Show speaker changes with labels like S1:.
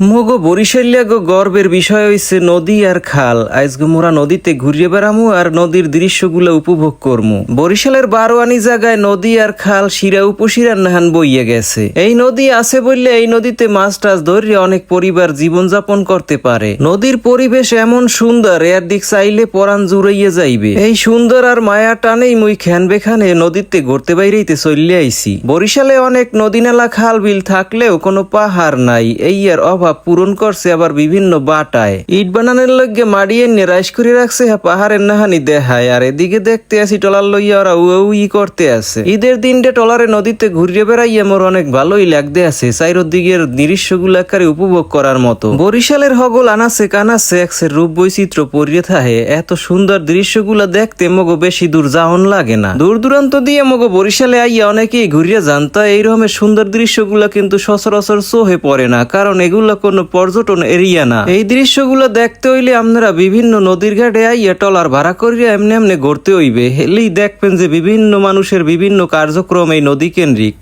S1: মগো গো গর্বের বিষয় হইছে নদী আর খাল। আজগো মোরা নদীতে ঘুরিয়ে বেড়ামু আর নদীর দৃশ্যগুলো উপভোগ করমু। বরিশালের বারোয়ানি জায়গায় নদী আর খাল শিরা উপশিরা নাহান বইয়ে গেছে। এই নদী আছে বললে এই নদীতে মাছ টাছ ধরে অনেক পরিবার জীবনযাপন করতে পারে। নদীর পরিবেশ এমন সুন্দর, এর দিক চাইলে পরাণ জুড়াইয়ে যাইবে। এই সুন্দর আর মায়া টানেই মুই খ্যান বেখানে নদীতে ঘুরতে বাইরেইতে চললে আইছি। বরিশালে অনেক নদী নালা খাল বিল থাকলেও কোনো পাহাড় নাই। এই আর অভাব পূরণ করছে আবার বিভিন্ন বাটায়। ইট বানানোর লগে মাড়িয়ে নিয়ে রাইস করে রাখছে পাহাড়ের নাহানি দেখায় আর এদিকে দেখতে আসি টলার লইয়া ওরা উ ই করতে আছে। ঈদের দিনটা টলারে নদীতে ঘুরিয়ে বেড়াইয়া মোর অনেক ভালোই লাগতে আছে চাইরোর দিকের দৃশ্যগুলো একারে উপভোগ করার মতো। বরিশালের হগল আনাছে কানাছে একসের রূপ বৈচিত্র্য পরিয়ে থাহে, এত সুন্দর দৃশ্যগুলো দেখতে মগো বেশি দূর যাওন লাগে না। দূর দূরান্ত দিয়ে মগো বরিশালে আইয়া অনেকেই ঘুরিয়ে জানতা এইরকমের সুন্দর দৃশ্যগুলো কিন্তু সচরাচর চোহে পড়ে না, কারণ কোনো পর্যটন এরিয়া না। এই দৃশ্যগুলো দেখতে হইলে আপনারা বিভিন্ন নদীর ঘাটে আইয়া টলার ভাড়া করিয়া এমনি এমনি ঘুরতে হইবে। হেলেই দেখবেন যে বিভিন্ন মানুষের বিভিন্ন কার্যক্রম এই নদী কেন্দ্রিক।